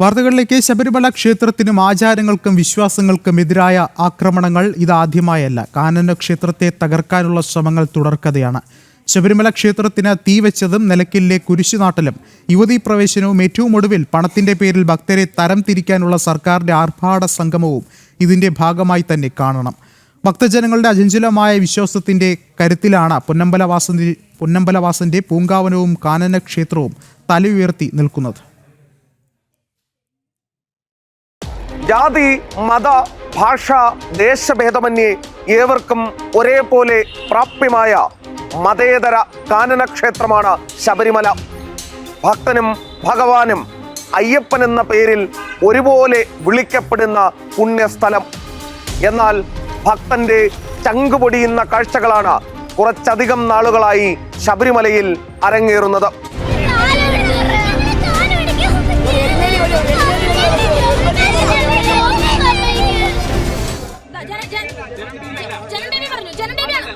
വാർത്തകളിലേക്ക് ശബരിമല ക്ഷേത്രത്തിനും ആചാരങ്ങൾക്കും വിശ്വാസങ്ങൾക്കും എതിരായ ആക്രമണങ്ങൾ ഇതാദ്യമായല്ല. കാനന ക്ഷേത്രത്തെ തകർക്കാനുള്ള ശ്രമങ്ങൾ തുടർക്കഥയാണ്. ശബരിമല ക്ഷേത്രത്തിന് തീവെച്ചതും നിലയ്ക്കലിലെ കുരിശുനാട്ടലും യുവതീ പ്രവേശനവും ഏറ്റവും ഒടുവിൽ പണത്തിന്റെ പേരിൽ ഭക്തരെ തരം തിരിക്കാനുള്ള സർക്കാരിന്റെ ആർഭാട സംഗമവും ഇതിന്റെ ഭാഗമായി തന്നെ കാണണം. ഭക്തജനങ്ങളുടെ അചഞ്ചലമായ വിശ്വാസത്തിന്റെ കരുത്തിലാണ് പൊന്നമ്പലവാസന്റെ പൊന്നമ്പലവാസന്റെ പൂങ്കാവനവും കാനന ക്ഷേത്രവും തല ഉയർത്തി നിൽക്കുന്നത്. ജാതി മത ഭാഷ ദേശഭേദമന്യേ ഏവർക്കും ഒരേപോലെ പ്രാപ്യമായ മതേതര കാനനക്ഷേത്രമാണ് ശബരിമല. ഭക്തനും ഭഗവാനും അയ്യപ്പൻ എന്ന പേരിൽ ഒരുപോലെ വിളിക്കപ്പെടുന്ന പുണ്യസ്ഥലം. എന്നാൽ ഭക്തന്റെ ചങ്കുപൊടിയുന്ന കാഴ്ചകളാണ് കുറച്ചധികം നാളുകളായി ശബരിമലയിൽ അരങ്ങേറുന്നത്. ജനം ടി വി പറഞ്ഞു ജനം ടി വിയാണ്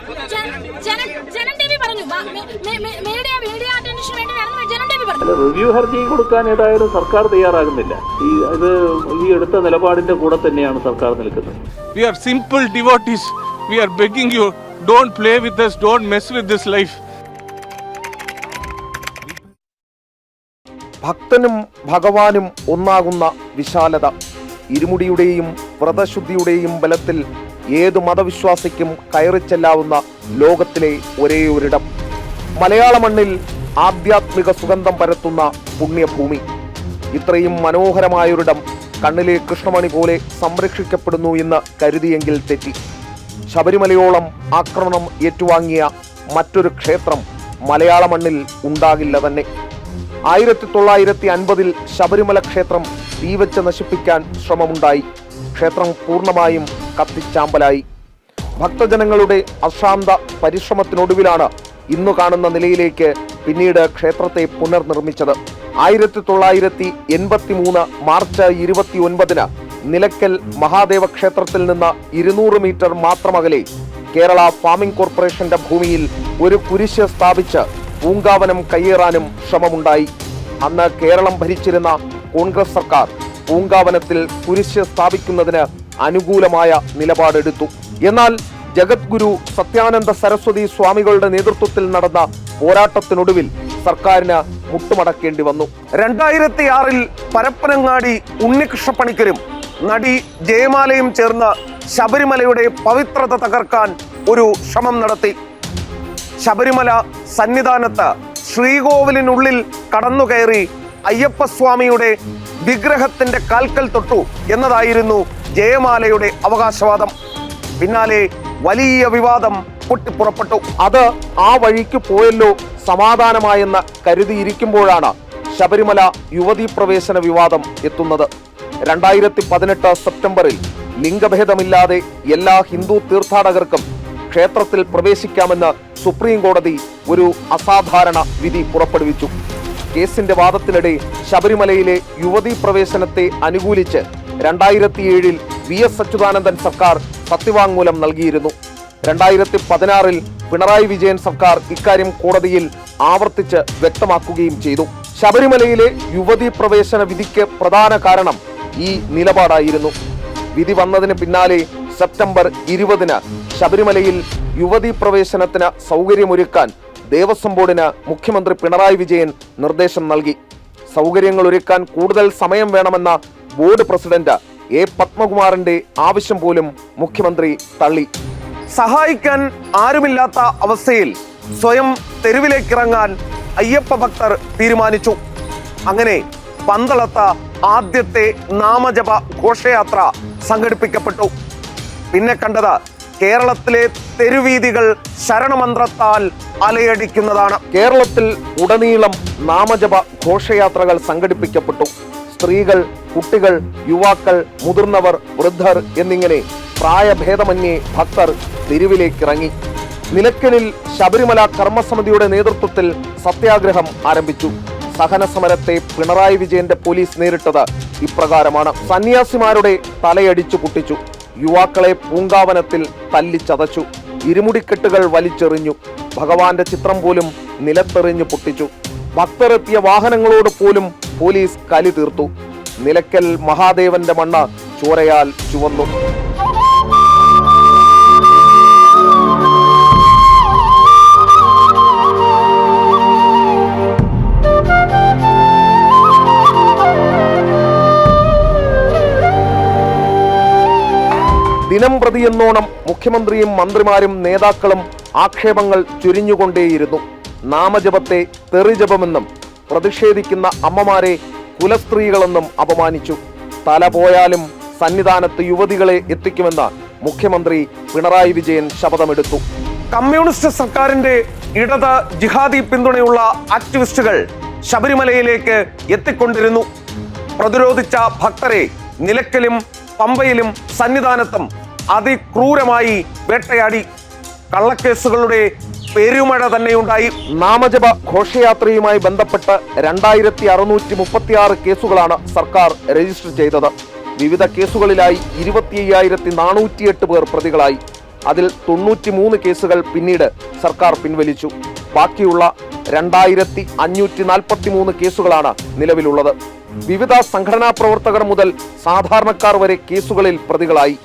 ജനം ജനം ടി വി പറഞ്ഞു മ- മീ- മീ- മീ- മീഡിയ മീഡിയ അറ്റൻഷന് വേണ്ടി നടന്നു ജനം ടി വി പറഞ്ഞു റിവ്യൂ ഹർജി കൊടുക്കാൻ ഏതായാലും സർക്കാർ തയ്യാറാകുന്നില്ല. ഈ ഇത് ഈ എടുത്ത നിലപാടിന്റെ കൂടെ തന്നെയാണ് സർക്കാർ നിൽക്കുന്നത്. We are simple devotees we are begging you don't play with this don't mess with this life ഭക്തനും ഭഗവാനും ഒന്നാകുന്ന വിശാലത. ഇരുമുടിയുടെയും വ്രതശുദ്ധിയുടെയും ബലത്തിൽ ഏതു മതവിശ്വാസിക്കും കയറിച്ചെല്ലാവുന്ന ലോകത്തിലെ ഒരേ ഒരിടം മലയാള മണ്ണിൽ ആധ്യാത്മിക സുഗന്ധം പരത്തുന്ന പുണ്യഭൂമി. ഇത്രയും മനോഹരമായൊരിടം കണ്ണിലെ കൃഷ്ണമണി പോലെ സംരക്ഷിക്കപ്പെടുന്നു എന്ന് കരുതിയെങ്കിൽ തെറ്റി. ശബരിമലയോളം ആക്രമണം ഏറ്റുവാങ്ങിയ മറ്റൊരു ക്ഷേത്രം മലയാള മണ്ണിൽ ഉണ്ടാകില്ല തന്നെ. ആയിരത്തി തൊള്ളായിരത്തി അൻപതിൽ ശബരിമല ക്ഷേത്രം തീവച്ച് നശിപ്പിക്കാൻ ശ്രമമുണ്ടായി. ക്ഷേത്രം പൂർണമായും കത്തിച്ചാമ്പലായി. ഭക്തജനങ്ങളുടെ അശാന്ത പരിശ്രമത്തിനൊടുവിലാണ് ഇന്നു കാണുന്ന നിലയിലേക്ക് പിന്നീട് ക്ഷേത്രത്തെ പുനർനിർമ്മിച്ചത്. ആയിരത്തി തൊള്ളായിരത്തി എൺപത്തി മൂന്ന് മാർച്ച് ഇരുപത്തി ഒൻപതിന് നിലയ്ക്കൽ മഹാദേവ ക്ഷേത്രത്തിൽ നിന്ന് ഇരുന്നൂറ് മീറ്റർ മാത്രം അകലെ കേരള ഫാമിംഗ് കോർപ്പറേഷന്റെ ഭൂമിയിൽ ഒരു കുരിശ് സ്ഥാപിച്ച് പൂങ്കാവനം കയ്യേറാനും ശ്രമമുണ്ടായി. അന്ന് കേരളം ഭരിച്ചിരുന്ന കോൺഗ്രസ് സർക്കാർ പൂങ്കാവനത്തിൽ കുരിശ് സ്ഥാപിക്കുന്നതിന് അനുകൂലമായ നിലപാടെടുത്തു. എന്നാൽ ജഗദ്ഗുരു സത്യാനന്ദ സരസ്വതി സ്വാമികളുടെ നേതൃത്വത്തിൽ നടന്ന പോരാട്ടത്തിനൊടുവിൽ സർക്കാരിന് മുട്ടുമടക്കേണ്ടി വന്നു. രണ്ടായിരത്തി ആറിൽ പരപ്പനങ്ങാടി ഉണ്ണികൃഷ്ണ പണിക്കരും നടി ജയമാലയും ചേർന്ന് ശബരിമലയുടെ പവിത്രത തകർക്കാൻ ഒരു ശ്രമം നടത്തി. ശബരിമല സന്നിധാനത്ത് ശ്രീകോവിലിനുള്ളിൽ കടന്നുകയറി അയ്യപ്പസ്വാമിയുടെ വിഗ്രഹത്തിന്റെ കാൽക്കൽ തൊട്ടു എന്നതായിരുന്നു ജയമാലയുടെ അവകാശവാദം. പിന്നാലെ വലിയ വിവാദം പൊട്ടിപ്പുറപ്പെട്ടു. അത് ആ വഴിക്ക് പോയല്ലോ സമാധാനമായെന്ന് കരുതിയിരിക്കുമ്പോഴാണ് ശബരിമല യുവതീ പ്രവേശന വിവാദം എത്തുന്നത്. രണ്ടായിരത്തി പതിനെട്ട് സെപ്റ്റംബറിൽ ലിംഗഭേദമില്ലാതെ എല്ലാ ഹിന്ദു തീർത്ഥാടകർക്കും ക്ഷേത്രത്തിൽ പ്രവേശിക്കാമെന്ന് സുപ്രീം കോടതി ഒരു അസാധാരണ വിധി പുറപ്പെടുവിച്ചു. കേസിന്റെ വാദത്തിനിടെ ശബരിമലയിലെ യുവതീ പ്രവേശനത്തെ അനുകൂലിച്ച് രണ്ടായിരത്തി ഏഴിൽ വി എസ് അച്യുതാനന്ദൻ സർക്കാർ സത്യവാങ്മൂലം നൽകിയിരുന്നു. രണ്ടായിരത്തി പതിനാറിൽ പിണറായി വിജയൻ സർക്കാർ ഇക്കാര്യം കോടതിയിൽ ആവർത്തിച്ച് വ്യക്തമാക്കുകയും ചെയ്തു. ശബരിമലയിലെ യുവതി പ്രവേശന വിധിക്ക് പ്രധാന കാരണം ഈ നിലപാടായിരുന്നു. വിധി വന്നതിന് പിന്നാലെ സെപ്റ്റംബർ ഇരുപതിന് ശബരിമലയിൽ യുവതീ പ്രവേശനത്തിന് സൗകര്യമൊരുക്കാൻ ദേവസ്വം ബോർഡിന് മുഖ്യമന്ത്രി പിണറായി വിജയൻ നിർദ്ദേശം നൽകി. സൗകര്യങ്ങൾ ഒരുക്കാൻ കൂടുതൽ സമയം വേണമെന്ന ബോർഡ് പ്രസിഡന്റ് എ പത്മകുമാറിന്റെ ആവശ്യം പോലും മുഖ്യമന്ത്രി തള്ളി. സഹായിക്കാൻ ആരുമില്ലാത്ത അവസ്ഥയിൽ സ്വയം തെരുവിലേക്കിറങ്ങാൻ അയ്യപ്പ ഭക്തർ തീരുമാനിച്ചു. അങ്ങനെ പന്തളത്ത ആദ്യത്തെ നാമജപ ഘോഷയാത്ര സംഘടിപ്പിക്കപ്പെട്ടു. പിന്നെ കണ്ടത് കേരളത്തിലെ തെരുവീതികൾ ശരണമന്ത്രത്താൽ അലയടിക്കുന്നതാണ്. കേരളത്തിൽ ഉടനീളം നാമജപ ഘോഷയാത്രകൾ സംഘടിപ്പിക്കപ്പെട്ടു. സ്ത്രീകൾ കുട്ടികൾ യുവാക്കൾ മുതിർന്നവർ വൃദ്ധർ എന്നിങ്ങനെ പ്രായഭേദമന്യേ ഭക്തർ തെരുവിലേക്കിറങ്ങി. നിലയ്ക്കലിൽ ശബരിമല കർമ്മസമിതിയുടെ നേതൃത്വത്തിൽ സത്യാഗ്രഹം ആരംഭിച്ചു. സഹന സമരത്തെ പിണറായി വിജയന്റെ പോലീസ് നേരിട്ടത് ഇപ്രകാരമാണ്. സന്യാസിമാരുടെ തലയടിച്ചു പൊട്ടിച്ചു യുവാക്കളെ പൂങ്കാവനത്തിൽ തല്ലിച്ചതച്ചു. ഇരുമുടിക്കെട്ടുകൾ വലിച്ചെറിഞ്ഞു. ഭഗവാന്റെ ചിത്രം പോലും നിലത്തെറിഞ്ഞു പൊട്ടിച്ചു. ഭക്തരെത്തിയ വാഹനങ്ങളോട് പോലും പോലീസ് കലി തീർത്തു. നിലയ്ക്കൽ മഹാദേവന്റെ മണ്ണ് ചോരയാൽ ചുവന്നു. ദിനം പ്രതിയെന്നോണം മുഖ്യമന്ത്രിയും മന്ത്രിമാരും നേതാക്കളും ആക്ഷേപങ്ങൾ ചുരിഞ്ഞുകൊണ്ടേയിരുന്നു. നാമജപത്തെ തെറിജപമെന്നും പ്രതിഷേധിക്കുന്ന അമ്മമാരെ കുലസ്ത്രീകളെന്നും അപമാനിച്ചു. തല പോയാലും സന്നിധാനത്ത് യുവതികളെ എത്തിക്കുമെന്ന് മുഖ്യമന്ത്രി പിണറായി വിജയൻ ശപഥമെടുത്തു. കമ്മ്യൂണിസ്റ്റ് സർക്കാരിന്റെ ഇടത് ജിഹാദി പിന്തുണയുള്ള ആക്ടിവിസ്റ്റുകൾ ശബരിമലയിലേക്ക് എത്തിക്കൊണ്ടിരുന്നു. പ്രതിരോധിച്ച ഭക്തരെ നിലക്കലും പമ്പയിലും സന്നിധാനത്തും അതിക്രൂരമായി വേട്ടയാടി കള്ളക്കേസുകളുടെ പെരുമഴ തന്നെയുണ്ടായി. നാമജപ ഘോഷയാത്രയുമായി ബന്ധപ്പെട്ട് രണ്ടായിരത്തി അറുന്നൂറ്റി മുപ്പത്തി ആറ് കേസുകളാണ് സർക്കാർ രജിസ്റ്റർ ചെയ്തത്. വിവിധ കേസുകളിലായി ഇരുപത്തി അയ്യായിരത്തി നാനൂറ്റിയെട്ട് പേർ പ്രതികളായി. അതിൽ തൊണ്ണൂറ്റി മൂന്ന് കേസുകൾ പിന്നീട് സർക്കാർ പിൻവലിച്ചു. ബാക്കിയുള്ള രണ്ടായിരത്തി അഞ്ഞൂറ്റി നാൽപ്പത്തി മൂന്ന് കേസുകളാണ് നിലവിലുള്ളത്. വിവിധ സംഘടനാ പ്രവർത്തകർ മുതൽ സാധാരണക്കാർ വരെ കേസുകളിൽ പ്രതികളായി.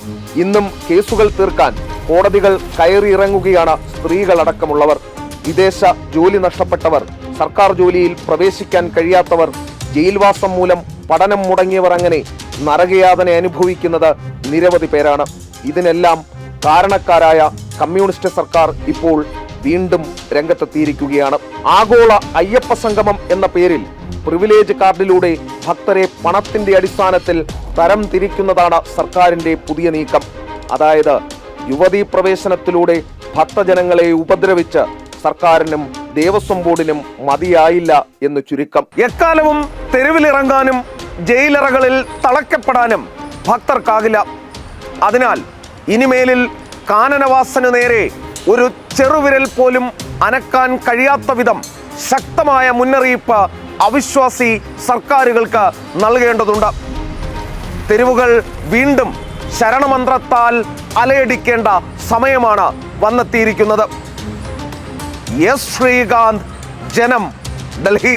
ഇന്നും കേസുകൾ തീർക്കാൻ കോടതികൾ കയറിയിറങ്ങുകയാണ് സ്ത്രീകളടക്കമുള്ളവർ. വിദേശ ജോലി നഷ്ടപ്പെട്ടവർ സർക്കാർ ജോലിയിൽ പ്രവേശിക്കാൻ കഴിയാത്തവർ ജയിൽവാസം മൂലം പഠനം മുടങ്ങിയവർ അങ്ങനെ നരകയാതന അനുഭവിക്കുന്നത് നിരവധി പേരാണ്. ഇതിനെല്ലാം കാരണക്കാരായ കമ്മ്യൂണിസ്റ്റ് സർക്കാർ ഇപ്പോൾ വീണ്ടും രംഗത്തെത്തിയിരിക്കുകയാണ്. ആഗോള അയ്യപ്പ സംഗമം എന്ന പേരിൽ പ്രിവിലേജ് കാർഡിലൂടെ ഭക്തരെ പണത്തിന്റെ അടിസ്ഥാനത്തിൽ തരം തിരിക്കുന്നതാണ് സർക്കാരിന്റെ പുതിയ നീക്കം. അതായത് യുവതീ പ്രവേശനത്തിലൂടെ ഭക്തജനങ്ങളെ ഉപദ്രവിച്ച് സർക്കാരിനും ദേവസ്വം ബോർഡിനും മതിയായില്ല എന്ന് ചുരുക്കം. എക്കാലവും തെരുവിലിറങ്ങാനും ജയിലറകളിൽ തളയ്ക്കപ്പെടാനും ഭക്തർക്കാകില്ല. അതിനാൽ ഇനിമേലിൽ കാനനവാസനു നേരെ ഒരു ചെറുവിരൽ പോലും അനക്കാൻ കഴിയാത്ത വിധം ശക്തമായ മുന്നറിയിപ്പ് അവിശ്വാസി സർക്കാരുകൾക്ക് നൽകേണ്ടതുണ്ട്. തെരുവുകൾ വീണ്ടും ശരണമന്ത്രത്താൽ അലയടിക്കേണ്ട സമയമാണ് വന്നെത്തിയിരിക്കുന്നത്. എസ് ശ്രീകാന്ത് ജനം ഡൽഹി.